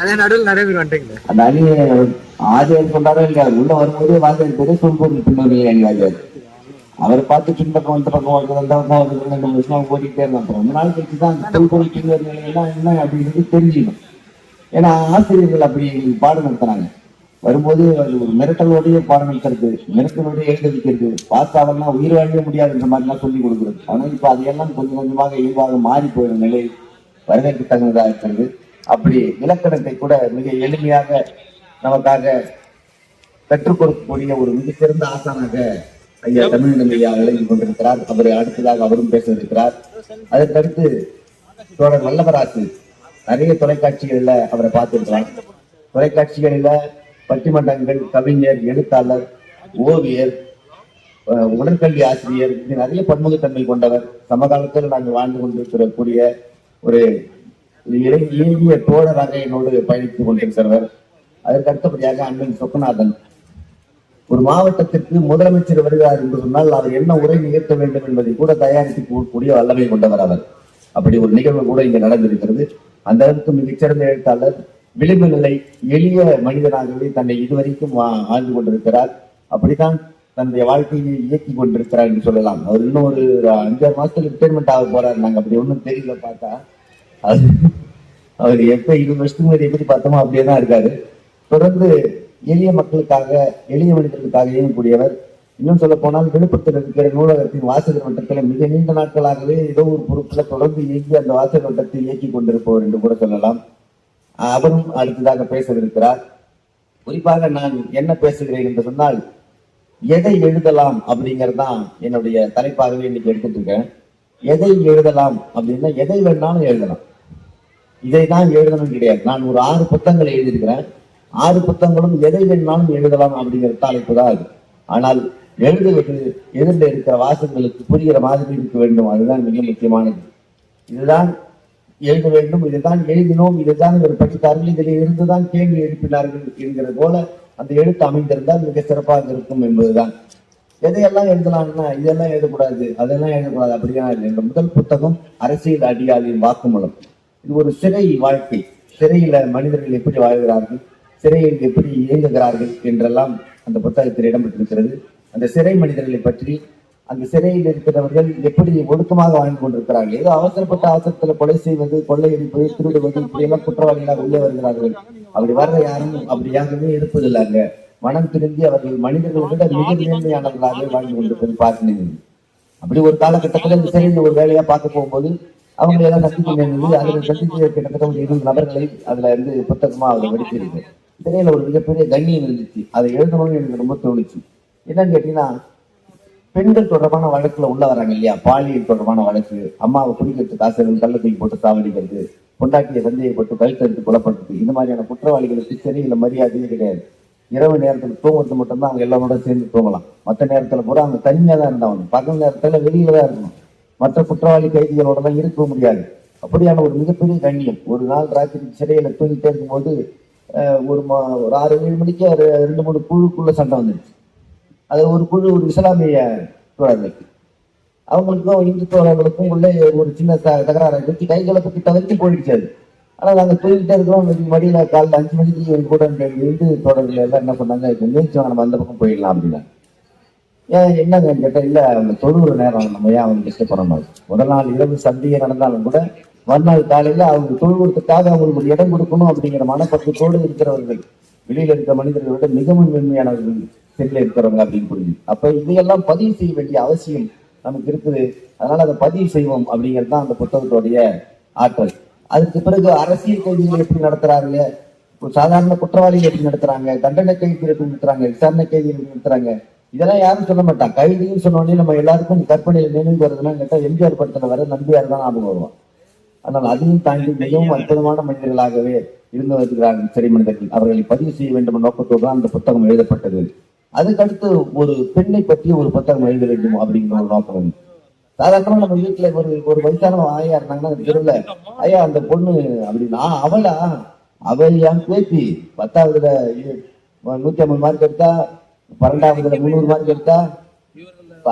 அதே நடுவில் நிறைய பேர் வந்துட்டீங்க அந்த அணி ஆதியார் இல்லையா உள்ள வரும்போது வாத்தியார் சொல்பொருள் பின்னணி அணி வாத்தியார் அவர் பார்த்து பின்பக்கம் இந்த பக்கம் வருது அந்த பக்கம் வருது நம்ம விஷயம் ஓடிக்கிட்டே அப்புறம் ரொம்ப நாள் கழிச்சு தான் அந்த சொல்பொருள் பின்னணி நிலையெல்லாம் என்ன அப்படிங்கிறது தெரிஞ்சுக்கணும். ஏன்னா ஆசிரியர்கள் அப்படி எங்களுக்கு பாடம் நடத்துறாங்க. வரும்போது அது ஒரு மிரட்டலோடய பாடம் நடத்துறது மிரட்டலோடய எழுத வைக்கிறது பாஸ்தாவெல்லாம் உயிர் வாழவே முடியாதுன்ற மாதிரிலாம் சொல்லி கொடுக்குறது. ஆனால் இப்போ அதையெல்லாம் கொஞ்சம் கொஞ்சமாக இயல்பாக மாறி போயிடும் நிலை. வரவேற்கத்தக்கதாக இருக்கிறது. அப்படி இலக்கணத்தை கூட மிக எளிமையாக நமக்காக கற்றுக் கொடுக்கக்கூடிய ஒரு மிகச்சிறந்த ஆசானாக ஐயா தமிழினம் ஐயா விளங்கி கொண்டிருக்கிறார். அவரை அடுத்ததாக அவரும் பேச இருக்கிறார் அதற்கடுத்து தோழர் வல்லவராசு நிறைய தொலைக்காட்சிகளில் அவரை பார்த்திருக்கலாம் தொலைக்காட்சிகளில பட்டிமன்றங்கள் கவிஞர் எழுத்தாளர் ஓவியர் உடற்கல்வி ஆசிரியர் நிறைய பன்முகத்தன்மை கொண்டவர். சமகாலத்தில் நாங்கள் வாழ்ந்து கொண்டிருக்கக்கூடிய ஒரு இயங்கிய தோழராக என்னோடு பயணித்துக் கொண்டிருக்கிறவர் அதற்கு அடுத்தபடியாக அண்ணன் சொக்கநாதன். ஒரு மாவட்டத்திற்கு முதலமைச்சர் வருகிறார் என்று சொன்னால் அவர் என்ன உரை நிகழ்த்த வேண்டும் என்பதை கூட தயாரித்து கூடிய வல்லமை கொண்டவர் அவர். அப்படி ஒரு நிகழ்வு கூட இங்கு நடந்திருக்கிறது. அந்த அளவுக்கு மிகச்சிறந்த எழுத்தாளர் விளிம்பு நிலை எளிய மனிதனாகவே தன்னை இதுவரைக்கும் ஆழ்ந்து கொண்டிருக்கிறார். அப்படித்தான் தன்னுடைய வாழ்க்கையை இயக்கி கொண்டிருக்கிறார் என்று சொல்லலாம். அவர் இன்னும் ஒரு அஞ்சாறு மாசத்துக்கு ரிட்டைர்மெண்ட் ஆக போறாரு. நாங்க அப்படி ஒன்றும் தெரியல பார்த்தா அது அவர் எப்ப இருபது வருஷத்துக்கு முன்னாடி எப்படி பார்த்தோமோ அப்படியே தான் இருக்காரு. தொடர்ந்து எளிய மக்களுக்காக எளிய மனிதர்களுக்காக இயங்கக்கூடியவர் இன்னும் சொல்ல போனால் விழுப்புரத்தில் இருக்கிற நூலகத்தின் வாசகர் வட்டத்தில் மிக நீண்ட நாட்களாகவே ஏதோ ஒரு பொருட்களை தொடர்ந்து இயக்கி அந்த வாசகர் வட்டத்தை இயக்கி கொண்டிருப்பவர் என்று கூட சொல்லலாம். அவரும் அடுத்ததாக பேசவிருக்கிறார். குறிப்பாக நான் என்ன பேசுகிறேன் என்று சொன்னால் எதை எழுதலாம் அப்படிங்கிறது தான் என்னுடைய தலைப்பாகவே இன்னைக்கு எடுத்துட்டு இருக்கேன். எதை எழுதலாம் அப்படின்னா எதை வேணாலும் எழுதலாம். இதை தான் எழுதணும் கிடையாது. நான் ஒரு ஆறு புத்தகங்களை எழுதியிருக்கிறேன். ஆறு புத்தகங்களும் எதை வேணாலும் எழுதலாம் அப்படிங்கிற தலைப்பு தான் அது. ஆனால் எழுதுவது எதிரில் இருக்கிற வாசகங்களுக்கு புரிகிற மாதிரி இருக்க வேண்டும். அதுதான் மிக முக்கியமானது. இதுதான் எழுத வேண்டும். இதுதான் எழுதினோம். இதுதான் இவர் படித்தார்கள் இதில் இருந்துதான் கேள்வி எழுப்பினார்கள் என்கிற போல அந்த எழுத்து அமைந்திருந்தால் மிக சிறப்பாக இருக்கும் என்பதுதான். எதையெல்லாம் எழுதலாம்னா இதெல்லாம் எழுதக்கூடாது அதெல்லாம் எழுதக்கூடாது அப்படிலாம் இல்லை. இந்த முதல் புத்தகம் அரசியல் அடியாளின் வாக்குமூலம். இது ஒரு சிறை வாழ்க்கை. சிறையில் மனிதர்கள் எப்படி வாழ்கிறார்கள் சிறையில் எப்படி இயங்குகிறார்கள் என்றெல்லாம் அந்த புத்தகத்தில் இடம்பெற்றிருக்கிறது. அந்த சிறை மனிதர்களை பற்றி அந்த சிறையில் இருக்கிறவர்கள் எப்படி ஒடுக்கமாக வாழ்ந்து கொண்டிருக்கிறார்கள் ஏதோ அவசரப்பட்ட அவசரத்துல கொலை செய்வது கொள்ளையடிப்பது திருடுவது இப்படியெல்லாம் குற்றவாளிகளாக உள்ளே வருகிறார்கள். அப்படி வர்ற யாரும் அப்படி யாருமே இருப்பதில்லை அங்கே. மனம் திரும்பி அவர்கள் மனிதர்களை விட மிக நேர்மையானவர்களாக வாழ்ந்து கொண்டிருப்பது பார்க்கிறேன். அப்படி ஒரு காலகட்டத்தில் இந்த சிறையில் ஒரு வேலையா பார்க்க போகும்போது அவங்க எல்லாம் சந்திக்க நேர்ந்தது அதுல சந்திக்க கிட்டத்தட்ட ஒரு இருபது நபர்களை அதுல இருந்து புத்தகமா அதுல வெடிச்சிருக்கு சிறையில ஒரு மிகப்பெரிய கண்ணியம் இருந்துச்சு. அதை எழுதணும்னு எனக்கு ரொம்ப தோணுச்சு. என்னன்னு கேட்டீங்கன்னா பெண்கள் தொடர்பான வழக்குல உள்ள வராங்க இல்லையா? பாலியல் தொடர்பான வழக்கு. அம்மாவை குடிக்கிறதுக்கு ஆசிரியர்கள் கள்ள தூக்கி போட்டு சாவடிக்கிறது பொண்டாட்டியை சந்தேகப்பட்டு கழுத்தெடுத்து கொலைப்படுறது இந்த மாதிரியான குற்றவாளிகளுக்கு சிறையில மரியாதையே கிடையாது. இரவு நேரத்தில் தூங்குறது மட்டும்தான் அவங்க எல்லாரோட சேர்ந்து தூங்கலாம். மற்ற நேரத்தில் கூட அவங்க தனியாக தான் இருந்தாங்க பகல் நேரத்தில் வெளியில தான் இருக்கணும். மற்ற குற்றவாளி கைதிகளோட தான் இருக்க முடியாது. அப்படியான ஒரு மிகப்பெரிய கண்ணியம். ஒரு நாள் ராத்திரி சிறையில் தூங்கிட்டே இருக்கும்போது ஒரு மா- ஒரு ஆறு ஏழு மணிக்கு ஒரு ரெண்டு மூணு குழுக்குள்ள சண்டை வந்துருச்சு. அது ஒரு குழு ஒரு இஸ்லாமிய தோழர்களுக்கு அவங்களுக்கும் இந்து தோழர்களுக்கும் உள்ள ஒரு சின்ன த- தகராறு வச்சு கைகளை பற்றி தவிர்த்து போயிடுச்சு அது. ஆனால் நாங்க தூக்கிட்டே இருக்கிறோம். இன்னைக்கு மடியில காலைல அஞ்சு மணிக்கு எங்கள் கூட இருந்து இந்து எல்லாம் என்ன பண்ணாங்க இப்போ நீச்சு நம்ம அந்த பக்கம் போயிடலாம் அப்படின்னா. ஏன் என்னங்க கேட்டால் இல்லை அவங்க தொழுகிற நேரம் நம்ம ஏன் அவங்க டிஸ்டர்ப் மாதிரி? முதல் நாள் இரவு சந்தியை நடந்தாலும் கூட மறுநாள் காலையில் அவங்க தொழுகிறதுக்காக அவங்களுக்கு ஒரு இடம் கொடுக்கணும் அப்படிங்கிற மனப்பக்கத்தோடு இருக்கிறவர்கள் வெளியில் இருக்கிற மனிதர்களை விட மிகவும் மென்மையானவர்கள் செல்ல இருக்கிறவங்க அப்படின்னு புரிஞ்சு அப்போ இதையெல்லாம் பதிவு செய்ய வேண்டிய அவசியம் நமக்கு இருக்குது. அதனால அதை பதிவு செய்வோம் அப்படிங்கிறது தான் அந்த புத்தகத்துடைய ஆற்றல். அதுக்கு பிறகு அரசியல் கைதிகள் எப்படி நடத்துறாங்க? ஒரு சாதாரண குற்றவாளிகள் எப்படி நடத்துறாங்க? தண்டனை கைதிகள் எப்படி நடத்துறாங்க? விசாரணை கைதிகள் எப்படி நடத்துறாங்க? இதெல்லாம் யாரும் சொல்ல மாட்டான் கைதின்னு சொன்ன உடனே நம்ம எல்லாருக்கும் கற்பனையில் நினைவு வருதுன்னா கேட்டா எம்ஜிஆர் படத்துல வர நம்பியார் தான் ஞாபகம் வருவான். ஆனால் அதையும் தாண்டி மிகவும் அற்புதமான மனிதர்களாகவே இருந்து வருகிறார்கள் சிறை மனிதர்கள். அவர்களை பதிவு செய்ய வேண்டும் நோக்கத்தோடு தான் அந்த புத்தகம் எழுதப்பட்டது. அதுக்கடுத்து ஒரு பெண்ணை பற்றி ஒரு புத்தகம் எழுத வேண்டும் அப்படிங்கிற ஒரு நோக்கம். சாதாரணமா நம்ம வீட்டுல ஒரு ஒரு வயசான ஆயா இருந்தாங்கன்னா அந்த ஐயா அந்த பொண்ணு அப்படின்னா அவளா? அவள் என் பேத்தி. பத்தாவதுல நூத்தி ஐம்பது மார்க் எடுத்தா பன்னெண்டாவதுல முந்நூறு மார்க் எடுத்தா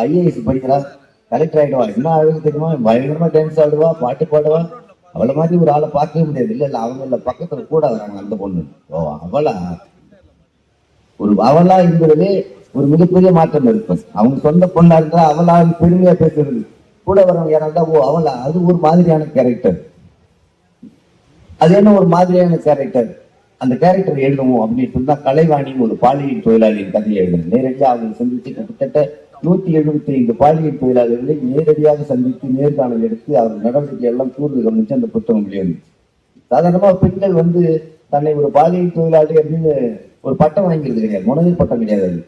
ஐஏஎஸ் படிக்கிறா. கலெக்டர் ஆயிடுவா. என்ன அழகு தெரியுமா? பயங்கரமா டான்ஸ் ஆடுவா பாட்டு பாடுவா. அவளை மாதிரி ஒரு ஆளை பார்க்கவே முடியாது. இல்ல இல்ல அவங்க இல்ல பக்கத்துல கூட வராங்க அந்த பொண்ணு. ஓ அவளா? ஒரு அவளா என்பதிலே ஒரு மிகப்பெரிய மாற்றம் இருக்கும் அவங்க சொந்த பொண்ணா இருந்தா அவளா பெருமையா பேசுறது. கூட வரவங்க யாராவது ஓ அவளா? அது ஒரு மாதிரியான கேரக்டர் அது என்ன ஒரு மாதிரியான கேரக்டர் அந்த கேரக்டர் எழுதுவோம். அப்படின்னு சொன்னா கலைவாணியும் ஒரு பாலியல் தொழிலாளியின் கதையை எழுதணும் நேரடியாக அவங்க சந்தித்து கிட்டத்தட்ட நூத்தி எழுபத்தி ஐந்து பாலியல் தொழிலாளர்களை நேரடியாக சந்தித்து நேர்காணல் எடுத்து அவர் நடவடிக்கை எல்லாம் கூர்ந்து கவனிச்சு அந்த புத்தகம் வெளிவந்து சாதாரணமா பெண்கள் வந்து தன்னை ஒரு பாலியல் தொழிலாளி அப்படின்னு ஒரு பட்டம் வாங்கிறது கிடையாது. உணவு பட்டம் கிடையாது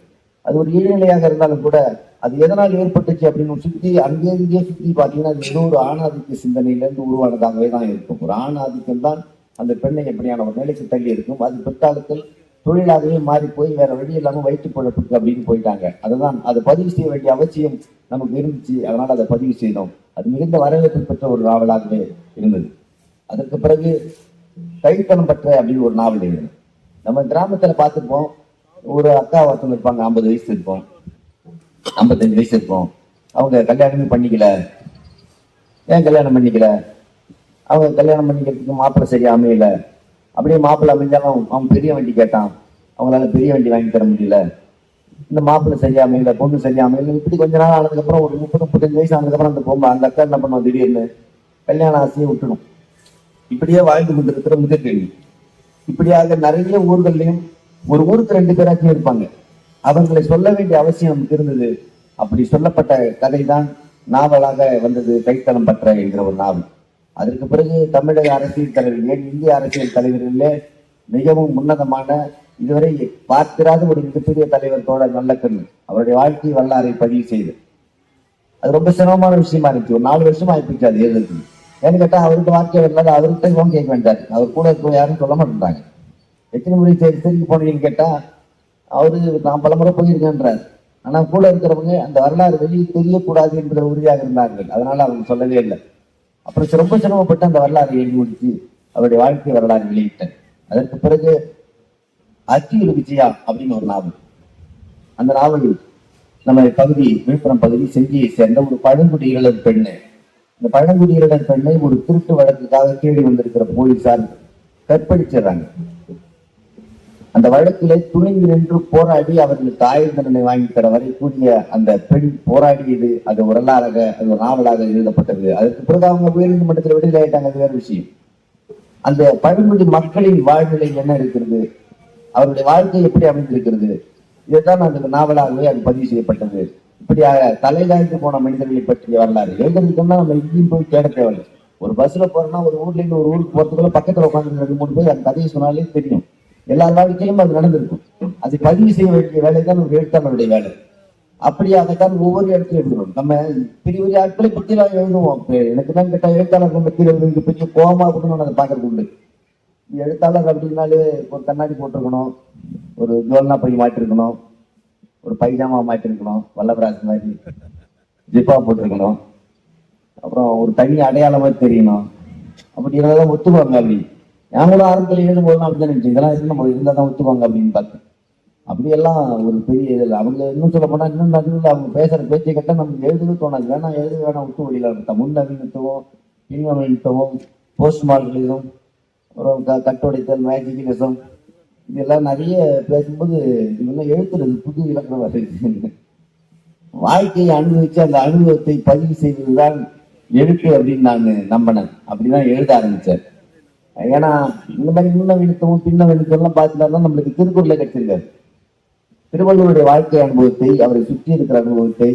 அது ஒரு இடைநிலையாக இருந்தாலும் கூட அது எதனால் ஏற்பட்டுச்சு அப்படின்னு சுத்தி அங்கே இங்கே சுத்தி பாத்தீங்கன்னா அது ஏதோ ஒரு ஆணாதிக்க சிந்தனையிலேருந்து உருவானதாகவே தான் இருக்கும். ஒரு ஆணாதிக்கம் தான் அந்த பெண்ணை எப்படியான ஒரு நிலைக்கு தள்ளி இருக்கும். அது பிற்காலத்தில் தொழிலாகவே மாறி போய் வேற வழி இல்லாமல் வயிற்று பொழப்புக்கு அப்படின்னு போயிட்டாங்க. அதுதான் அதை பதிவு செய்ய வேண்டிய அவசியம் நமக்கு இருந்துச்சு. அதனால அதை பதிவு செய்தோம். அது மிகுந்த வரவேற்பு பெற்ற ஒரு நாவலாகவே இருந்தது. அதற்கு பிறகு கைத்தனம் பற்ற அப்படின்னு ஒரு நாவல் எழுதணும் நம்ம கிராமத்தில் பார்த்துருப்போம் ஒரு அக்கா ஒருத்தவங்க இருப்பாங்க ஐம்பது வயசு இருக்கும். ஐம்பத்தஞ்சு வயசு இருக்கும். அவங்க கல்யாணமே பண்ணிக்கல. ஏன் கல்யாணம் பண்ணிக்கல? அவங்க கல்யாணம் பண்ணிக்கிறதுக்கு மாப்பிள்ளை சரியா அமையல அப்படியே மாப்பிள்ளை அமைஞ்சாலும் அவன் பெரிய வண்டி கேட்டான். அவங்களால பெரிய வண்டி வாங்கி தர முடியல. இந்த மாப்பிள்ளை சரியா அமையல பொண்ணு சரியா அமையல இப்படி கொஞ்ச நாள் ஆனதுக்கப்புறம் ஒரு முப்பது முப்பத்தஞ்சு வயசு ஆனதுக்கப்புறம் அந்த பொம்பை அந்த அக்கா என்ன பண்ணுவோம் திடீர்னு? கல்யாண ஆசையை விட்டுணும் இப்படியே வாழ்ந்து கொண்டிருக்கிற முதற்கேள்வி இப்படியாக நிறைய ஊர்கள்லயும் ஒரு ஊருக்கு ரெண்டு பேராச்சும் இருப்பாங்க. அவர்களை சொல்ல வேண்டிய அவசியம் நமக்கு இருந்தது. அப்படி சொல்லப்பட்ட கதை தான் நாவலாக வந்தது கைத்தளம் பற்ற என்கிற ஒரு நாவல். அதற்கு பிறகு தமிழக அரசியல் தலைவர் ஏன் இந்திய அரசியல் தலைவர்களிலே மிகவும் உன்னதமான இதுவரை பார்த்திராத ஒரு மிகப்பெரிய தலைவர் தோழர் நல்லக்கண்ணு அவருடைய வாழ்க்கை வரலாறை பதிவு செய்து. அது ரொம்ப சிரமமான விஷயமா இருந்துச்சு. ஒரு நாலு வருஷமா ஆயிப்பிச்சு அது எழுதுறது ஏன்னு கேட்டா அவருக்கு வாழ்க்கை வரலாறு அவர்கிட்ட இவங்க கேட்க வேண்டாரு அவர் கூட இருக்க யாரும் சொல்ல மாட்டேன்றாங்க. எத்தனை முறை சரி சரிக்கு போனீங்கன்னு கேட்டா அவரு நான் பலமுறை போயிருக்கேன்றார். ஆனா கூட இருக்கிறவங்க அந்த வரலாறு வெளியே தெரியக்கூடாது என்பதில் உறுதியாக இருந்தார்கள். அதனால அவங்க சொல்லவே இல்லை. அப்புறம் ரொம்ப சிரமப்பட்டு அந்த வரலாறு எழுதி முடித்து அவருடைய வாழ்க்கை வரலாறு வெளியிட்டேன். அதற்கு பிறகு அத்தியூர் விஜயா அப்படின்னு ஒரு நாவல். அந்த நாவலில் நம்ம பகுதி விழுப்புரம் பகுதி செஞ்சியை சேர்ந்த ஒரு பழங்குடியினர் பெண்ணு. இந்த பழங்குடியினர் பெண்ணை ஒரு திருட்டு வழக்குக்காக தேடி வந்திருக்கிற போலீசார் கற்பழிச்சிடுறாங்க. அந்த வழக்கிலே துணிந்து நின்று போராடி அவர்களுக்கு ஆயுள் தண்டனை வாங்கி தர வரை கூடிய அந்த பெண் போராடியது அது வரலாறாக அது ஒரு நாவலாக எழுதப்பட்டது. அதற்கு பிறகு அவங்க உயர்நீதிமன்றத்தில் விடுதலை ஆயிட்டாங்க அது வேற விஷயம். அந்த பழங்குடி மக்களின் வாழ்நிலை என்ன இருக்கிறது? அவருடைய வாழ்க்கை எப்படி அமைந்திருக்கிறது? இதுதான் அந்த நாவலாகவே அது பதிவு செய்யப்பட்டது. இப்படியாக தலைகாய்ந்து போன மனிதர்களை பற்றிய வரலாறு. எழுதுறதுக்குன்னா நம்ம எங்கேயும் போய் தேட தேவையில்லை. ஒரு பஸ்ல போறோம்னா ஒரு ஊர்ல இருந்து ஒரு ஊருக்கு போறதுக்குள்ள பக்கத்துல உட்காந்து ரெண்டு மூணு பேர். அந்த கதையை சொன்னாலே தெரியும். எல்லா வாழ்க்கையிலும் அது நடந்திருக்கும். அது பதிவு செய்ய வேண்டிய வேலை தான் நம்ம எழுத்தாளருடைய வேலை. அப்படியாகத்தான் ஒவ்வொரு இடத்துல எழுதுறோம் நம்ம பெரிய பெரிய ஆட்களை பற்றியெல்லாம் எழுதுவோம். எனக்கு தான் கேட்ட எழுத்தாளர்கள் பற்றி எழுதுறதுக்கு பெரிய கோபமா கூட நான் அதை பார்க்கறது உண்டு. எழுத்தாளர் அப்படின்னாலே ஒரு கண்ணாடி போட்டிருக்கணும் ஒரு ஜோல்னா பை மாட்டிருக்கணும் ஒரு பைஜாமா மாட்டிருக்கணும் வல்லபராஜ் மாதிரி ஜிப்பா போட்டிருக்கணும் அப்புறம் ஒரு தனி அடையாளமாக தெரியணும். அப்படி இருந்தாதான் ஒத்துவாங்க அப்படி. நாங்களும் ஆரம்பத்தில் எழுதும்போது அப்படிதான் நினைச்சேன் இதெல்லாம் இருக்கு நம்ம இருந்தால் தான் ஒத்துவாங்க அப்படின்னு பார்த்தேன். அப்படியெல்லாம் ஒரு பெரிய இதில். அவங்க இன்னும் சொல்ல போனால் இன்னும் நடுவில் அவங்க பேசுகிற பேச்சை கட்ட நமக்கு எழுதவே தோணாது. வேணாம் எழுத வேணாம் விட்டு வழியில தமிழ் நவீனத்துவம் பின்நவீனத்துவம் போஸ்ட் மாடலிசம் அப்புறம் க கட்டுடைத்தல் மேஜிக்கலிசம் இதெல்லாம் நிறைய பேசும்போது இதெல்லாம் எழுத்துறது புது இலக்கணம் வருது வாழ்க்கையை அனுபவிச்சு அந்த அனுபவத்தை பதிவு செய்வதுதான் எழுத்து அப்படின்னு நான் நம்பினேன். அப்படிதான் எழுத ஆரம்பித்தேன் ஏன்னா இந்த மாதிரி முன்னவீனத்துவம் பின்னவீனத்துவம் பார்த்துட்டா தான் நம்மளுக்கு திருக்குறளை கிடைச்சிருக்காரு திருவள்ளுவருடைய வாழ்க்கை அனுபவத்தை அவரை சுற்றி இருக்கிற அனுபவத்தை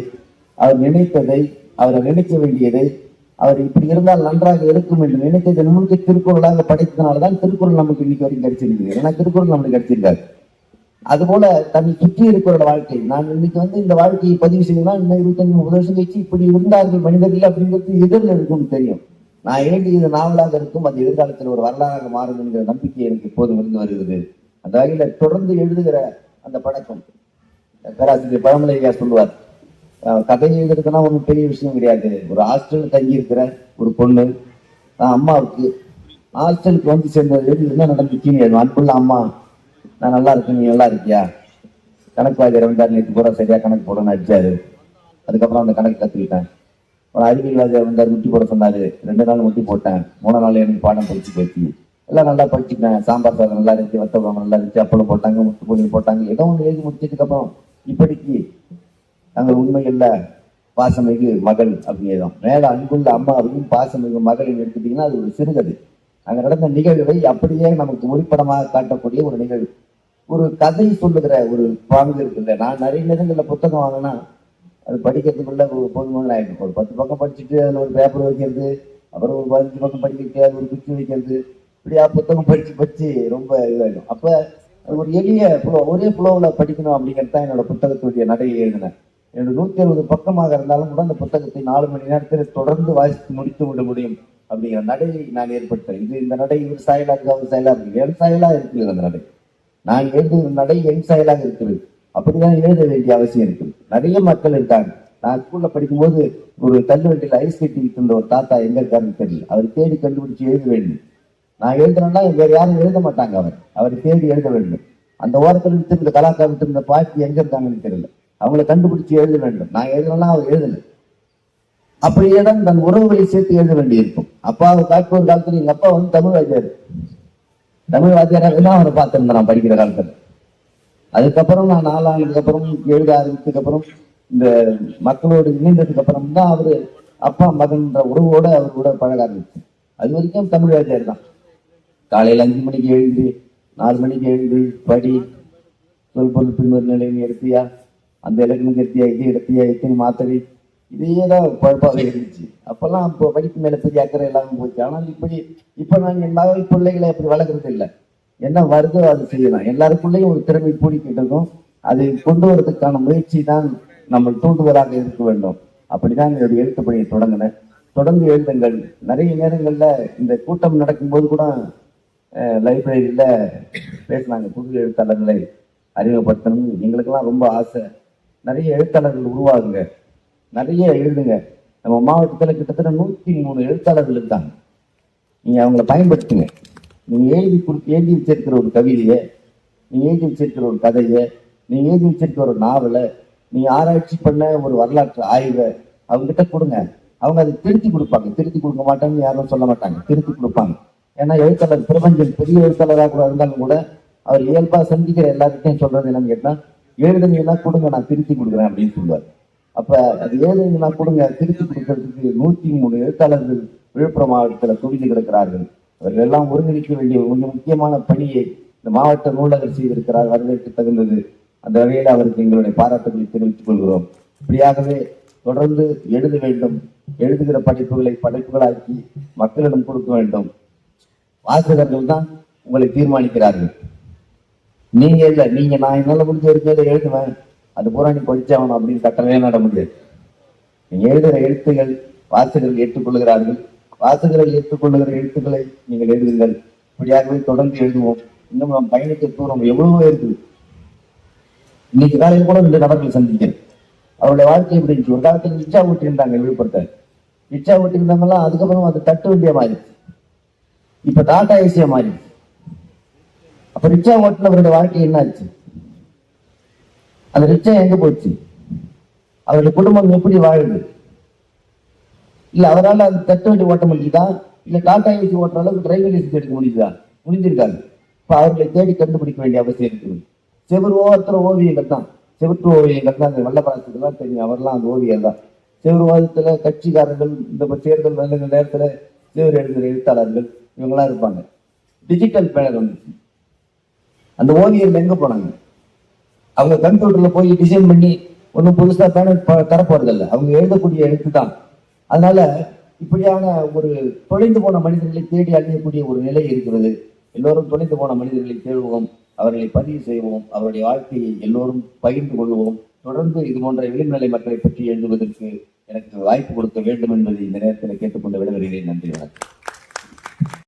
அவர் நினைத்ததை அவரை நினைக்க வேண்டியதை அவர் இப்படி இருந்தால் நன்றாக இருக்கும் என்று நினைத்ததை முன்பு திருக்குறளாக படைத்ததுனாலதான் திருக்குறள் நமக்கு இன்னைக்கு வரைக்கும் கிடைச்சிருக்கு ஏன்னா திருக்குறள் நம்மளுக்கு கிடைச்சிருக்காரு அதுபோல தன்னை சுற்றி இருக்கிறோட வாழ்க்கை. நான் இன்னைக்கு வந்து இந்த வாழ்க்கையை பதிவு செய்யலாம் இன்னும் இருபத்தஞ்சு முப்பது வருஷம் கழிச்சு இப்படி இருந்தார்கள் மனிதர்கள் அப்படிங்கிறது எதிரில் இருக்கும்னு தெரியும். நான் எழுதியது நாவலாக இருக்கும் அது எதிர்காலத்தில் ஒரு வரலாறாக மாறும் என்கிற நம்பிக்கை எனக்கு இப்போது இருந்து வருகிறது. அந்த வகையில் தொடர்ந்து எழுதுகிற அந்த பழக்கம். பேராசிரியர் பழமலையா சொல்லுவார் கதை எழுதுறதுனா ஒன்றும் பெரிய விஷயம் கிடையாது. ஒரு ஹாஸ்டலில் தங்கியிருக்கிற ஒரு பொண்ணு நான் அம்மாவுக்கு ஹாஸ்டலுக்கு வந்து சேர்ந்தது என்ன நடந்துச்சுன்னு எழுதும் அன்புள்ள அம்மா நான் நல்லா இருக்கேன் நீ நல்லா இருக்கியா? கணக்கு வாத்தியார் வந்தார் நேற்று பூரா சரியா கணக்கு போடணும்னு அடிச்சாரு. அதுக்கப்புறம் அந்த கணக்கு கற்றுக்கிட்டேன் அறிவியல் ராஜா வந்தார் முட்டி போட சொன்னாரு. ரெண்டு நாள் முட்டி போட்டேன். மூணு நாள் எனக்கு பாடம் படிச்சு போச்சு. எல்லாம் நல்லா படிச்சுக்கிட்டேன் சாம்பார் சாதம் நல்லா இருந்துச்சு வத்த குழம்பு நல்லா இருந்துச்சு அப்பளம் போட்டாங்க முட்டு பொண்ணு போட்டாங்க. ஏதோ ஒன்று எழுதி முடிச்சதுக்கப்புறம் இப்படிக்கு நாங்கள் உண்மையில் பாசமிகு மகள் அப்படிங்கிறோம் மேல அன்புள்ள அம்மாவையும் பாசமிகு மகளையும் எடுத்துட்டீங்கன்னா அது ஒரு சிறுகதை. அங்க நடந்த நிகழ்வை அப்படியே நமக்கு ஒளிப்படமாக காட்டக்கூடிய ஒரு நிகழ்வு. ஒரு கதை சொல்லுகிற ஒரு பாங்கு இருக்குல்ல. நான் நிறைய நேரங்களில் புத்தகம் வாங்கினா அது படிக்கிறதுக்குள்ள ஒரு போதுமான ஆகிட்டு ஒரு பத்து பக்கம் படிச்சுட்டு அதில் ஒரு பேப்பர் வைக்கிறது அப்புறம் ஒரு பதினஞ்சு பக்கம் படிக்கிறது அது ஒரு குச்சி வைக்கிறது இப்படியா புத்தகம் படித்து படித்து ரொம்ப இதாகிடும் அப்போ அது ஒரு எளிய ஃப்ளோ ஒரே ஃப்ளோவில் படிக்கணும் அப்படிங்கிறது தான் என்னோட புத்தகத்துடைய நடையை எழுதினேன். என்னோட நூற்றி அறுபது பக்கமாக இருந்தாலும் கூட அந்த புத்தகத்தை நாலு மணி நேரத்தில் தொடர்ந்து வாசித்து முடித்து விட முடியும் அப்படிங்கிற நடையை நான் ஏற்படுத்தேன் இது இந்த நடை இவர் சாயலாக அவர் சாயலாக இருக்கு என் சாயலாக இருக்குது அந்த நடை. நான் எழுதுகிற நடை என் சாயலாக இருக்குது. அப்படிதான் எழுத வேண்டிய அவசியம் இருக்கு நிறைய மக்கள் இருக்காங்க. நான் ஸ்கூல்ல படிக்கும்போது ஒரு தள்ளுவண்டியில் ஐஸ் கட்டி வித்திருந்த ஒரு தாத்தா எங்க இருக்காருன்னு தெரியல. அவர் தேடி கண்டுபிடிச்சு எழுத வேண்டும். நான் எழுதுறேன்னா வேற யாரும் எழுத மாட்டாங்க அவர். அவர் தேடி எழுத வேண்டும். அந்த ஓரத்தில் வித்திருந்த கலாக்கார இருந்த பாட்டி எங்க இருக்காங்கன்னு தெரியல. அவங்கள கண்டுபிடிச்சு எழுத வேண்டும். நான் எழுதுனா அவர் எழுதல. அப்படியே தான் தன் உறவுகளை சேர்த்து எழுத வேண்டியிருக்கும். அப்பாவை காட்டு ஒரு காலத்துல எங்க அப்பா வந்து தமிழ் வாத்தியார். தமிழ் வாத்தியாராக தான் அவரை பார்த்திருந்தேன் நான் படிக்கிற காலத்துல. அதுக்கப்புறம் நான் நாலானதுக்கு அப்புறம் எழுத ஆரம்பித்ததுக்கு அப்புறம் இந்த மக்களோடு இணைந்ததுக்கு அப்புறம் தான் அவரு அப்பா மகன்ற உறவோட அவர் கூட பழக ஆரம்பிச்சு அது வரைக்கும் தமிழ் ஆச்சார் தான். காலையில் அஞ்சு மணிக்கு எழுந்து நாலு மணிக்கு எழுந்து படி சொல் பொருள் பின்வரும் நிலையம் எடுத்தியா அந்த இலக்கணம் எடுத்தியா இது எடுத்தியா இத்தனை மாத்தடி இதையே தான் குழப்பாக இருந்துச்சு. அப்போல்லாம் இப்போ படிப்பு மேலே பெரிய அக்கறை இல்லாமல் போச்சு. ஆனால் இப்படி இப்போ நாங்கள் என் மகள் பிள்ளைகளை அப்படி வளர்க்குறது இல்லை. என்ன வருதோ அது செய்யலாம். எல்லாருக்குள்ளேயும் ஒரு திறமை கூடிக்கிட்டதும் இருக்கும். அதை கொண்டு வரதுக்கான முயற்சி தான் நம்ம தூண்டுதலாக இருக்க வேண்டும். அப்படிதான் என்னுடைய எழுத்து பணியை தொடங்கினேன் தொடர்ந்து எழுதுங்கள். நிறைய நேரங்களில் இந்த கூட்டம் நடக்கும்போது கூட லைப்ரரியில பேசினாங்க புது எழுத்தாளர்களை அறிமுகப்படுத்தணும். எங்களுக்கெல்லாம் ரொம்ப ஆசை. நிறைய எழுத்தாளர்கள் உருவாகுங்க. நிறைய எழுதுங்க. நம்ம மாவட்டத்தில் கிட்டத்தட்ட நூற்றி மூணு எழுத்தாளர்கள் இருக்காங்க நீங்கள் அவங்கள பயன்படுத்துங்க. நீ எழுதி கொடுத்து எழுதி வச்சிருக்கிற ஒரு கவிதையை நீ எழுதி வச்சிருக்கிற ஒரு கதையை நீ எழுதி வச்சிருக்கிற ஒரு நாவலை நீ ஆராய்ச்சி பண்ண ஒரு வரலாற்று ஆய்வை அவங்க கிட்ட கொடுங்க. அவங்க அதை திருத்தி கொடுப்பாங்க. திருத்தி கொடுக்க மாட்டாங்கன்னு யாரும் சொல்ல மாட்டாங்க. திருத்தி கொடுப்பாங்க. ஏன்னா எழுத்தாளர் பிரபஞ்சம் பெரிய எழுத்தாளராக கூட இருந்தாலும் கூட அவர் இயல்பா சந்திக்கிற எல்லாருக்கிட்டையும் சொல்றது என்னன்னு கேட்டா எழுதுனீங்கன்னா கொடுங்க நான் திருத்தி கொடுக்குறேன் அப்படின்னு சொல்லுவார். அப்ப அது எழுதுனீங்கன்னா கொடுங்க திருத்தி கொடுக்கறதுக்கு நூத்தி மூணு எழுத்தாளர்கள் விழுப்புரம் மாவட்டத்தில் குவிந்து கிடக்கிறார்கள். அவர்கள் எல்லாம் ஒருங்கிணைக்க வேண்டிய மிக முக்கியமான பணியை இந்த மாவட்ட நூலகர் செய்திருக்கிறார். வரவேற்று தகுந்தது. அந்த வகையில் அவருக்கு எங்களுடைய பாராட்டுகளை தெரிவித்துக் கொள்கிறோம். இப்படியாகவே தொடர்ந்து எழுத வேண்டும். எழுதுகிற படைப்புகளை படைப்புகளாக்கி மக்களிடம் கொடுக்க வேண்டும். வாசகர்கள் தான் உங்களை தீர்மானிக்கிறார்கள். நீங்க இல்ல நீங்க நான் என்னால முடிஞ்ச வரைக்கும் எழுதுவேன். அது பூரா நீ படிச்சாகணும் அப்படின்னு கட்டளையே நட முடியாது. நீங்க எழுதுகிற எழுத்துகள் வாசகர்கள் ஏற்றுக்கொள்கிறார்கள். வாசகரை ஏற்றுக்கொள்ளுகிற எழுத்துக்களை நீங்கள் எழுதுங்கள். இப்படியாகவே தொடர்ந்து எழுதுவோம். இன்னும் நம் பயணிக்க தூரம் எவ்வளவோ இருக்குது. இன்னைக்கு காலையில் கூட ரெண்டு நபர்களை சந்திக்கிறேன் அவருடைய வாழ்க்கை எப்படி இருந்துச்சு? ஒரு காலத்தில் நிச்சா ஓட்டிருந்தாங்க விழுப்புரத்தை. நிச்சா ஓட்டிருந்தாங்கலாம் அதுக்கப்புறம் அது தட்டு வண்டியா மாறிடுச்சு. இப்ப டாடா ஏசியா மாறிடுச்சு. அப்ப ரிச்சா ஓட்டினவருடைய வாழ்க்கை என்ன ஆச்சு? அந்த ரிச்சா எங்க போச்சு? அவருடைய குடும்பம் எப்படி வாழுது இல்ல அவரால் அது தட்டு வண்டி ஓட்ட முடியுதா இல்ல டாடா ஏசி ஓட்டுற அளவுக்கு டிரைவிங் லைசன்ஸ் எடுக்க முடியுதா முடிஞ்சிருக்காங்க இப்ப அவர்களை தேடி கண்டுபிடிக்க வேண்டிய அவசியம் இருக்குது செவ்வறு ஓரத்துல ஓவியங்கள் தான். செவற்று ஓவியங்கள் தான். அந்த வல்லபாசத்துக்கு தான் தெரியும். அவர்லாம் அந்த ஓவியர் தான். செவ்வறு கட்சிக்காரர்கள் இந்த தேர்தல் வருகிற நேரத்துல செவ்வறு எழுதுகிற எழுத்தாளர்கள் இவங்கெல்லாம் இருப்பாங்க. டிஜிட்டல் பேனர் வந்துச்சு அந்த ஓவியர்கள் எங்க போனாங்க? அவங்க கம்ப்யூட்டர்ல போய் டிசைன் பண்ணி ஒன்றும் புதுசாக பேனர் தரப்போறதில்லை. அவங்க எழுதக்கூடிய எழுத்து தான். அதனால இப்படியான ஒரு தொலைந்து போன மனிதர்களை தேடி அழியக்கூடிய ஒரு நிலை இருக்கிறது. எல்லோரும் தொலைந்து போன மனிதர்களை தேடுவோம் அவர்களை பதிவு செய்வோம் அவருடைய வாழ்க்கையை எல்லோரும் பகிர்ந்து கொள்வோம். தொடர்ந்து இது போன்ற விளிம்புநிலை மக்களை பற்றி எழுதுவதற்கு எனக்கு வாய்ப்பு கொடுக்க வேண்டும் என்பதை இந்த நேரத்தில் கேட்டுக்கொண்டு விடுகிறேன் நன்றி வணக்கம்.